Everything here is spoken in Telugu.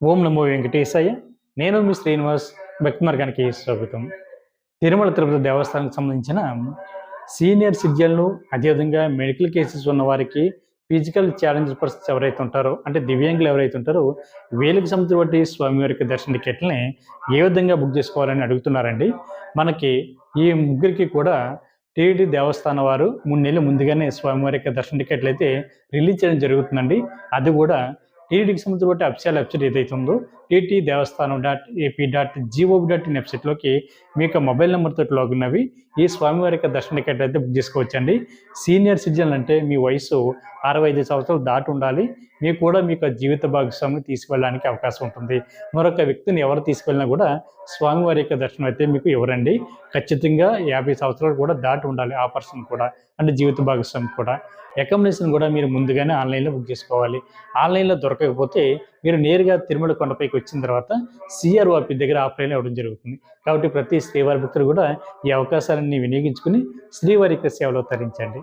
ఓం నమో వెంకటేశయ్య నేను మీ శ్రీనివాస్ భక్తి మార్గానికి స్వాగతం. తిరుమల తిరుపతి దేవస్థానానికి సంబంధించిన సీనియర్ సిటిజన్లు అదేవిధంగా మెడికల్ కేసెస్ ఉన్న వారికి ఫిజికల్ ఛాలెంజ్ పర్సన్స్ ఎవరైతే ఉంటారో అంటే దివ్యాంగులు ఎవరైతే ఉంటారో వీళ్ళకి సంబంధించిన స్వామివారి యొక్క దర్శన టికెట్లని ఏ విధంగా బుక్ చేసుకోవాలని అడుగుతున్నారండి. మనకి ఈ ముగ్గురికి కూడా టీడీ దేవస్థానం వారు మూడు నెలలు ముందుగానే స్వామివారి యొక్క దర్శన టికెట్లు అయితే రిలీజ్ చేయడం జరుగుతుందండి. అది కూడా టీటీడీకి సంబంధించిన అఫిషియల్ వెబ్సైట్ ఏదైతే ఉందో TT Devasthanam dot AP dot GOB dot in వెబ్సైట్లోకి మీ యొక్క మొబైల్ నెంబర్తో లాగిన్ అవి ఈ స్వామివారి యొక్క దర్శన టికెట్ అయితే బుక్ చేసుకోవచ్చండి. సీనియర్ సిటిజన్ అంటే మీ వయసు అరవై ఐదు సంవత్సరాలు దాటి ఉండాలి. మీకు కూడా మీకు జీవిత భాగస్వామిని తీసుకువెళ్ళడానికి అవకాశం ఉంటుంది. మరొక వ్యక్తిని ఎవరు తీసుకెళ్ళినా కూడా స్వామివారి యొక్క దర్శనం అయితే మీకు ఇవ్వరండి. ఖచ్చితంగా యాభై సంవత్సరాలు కూడా దాటి ఉండాలి ఆ పర్సన్ కూడా అంటే జీవిత భాగస్వామి కూడా. అకామిడేషన్ కూడా మీరు ముందుగానే ఆన్లైన్లో బుక్ చేసుకోవాలి. ఆన్లైన్లో దొరకకపోతే మీరు నేరుగా తిరుమల కొండపైకి వచ్చిన తర్వాత సిఆర్ఓపి దగ్గర ఆఫ్లైన్ ఇవ్వడం జరుగుతుంది. కాబట్టి ప్రతి శ్రీవారి భక్తులు కూడా ఈ అవకాశాలన్నీ వినియోగించుకుని శ్రీవారి యొక్క సేవలో తరించండి.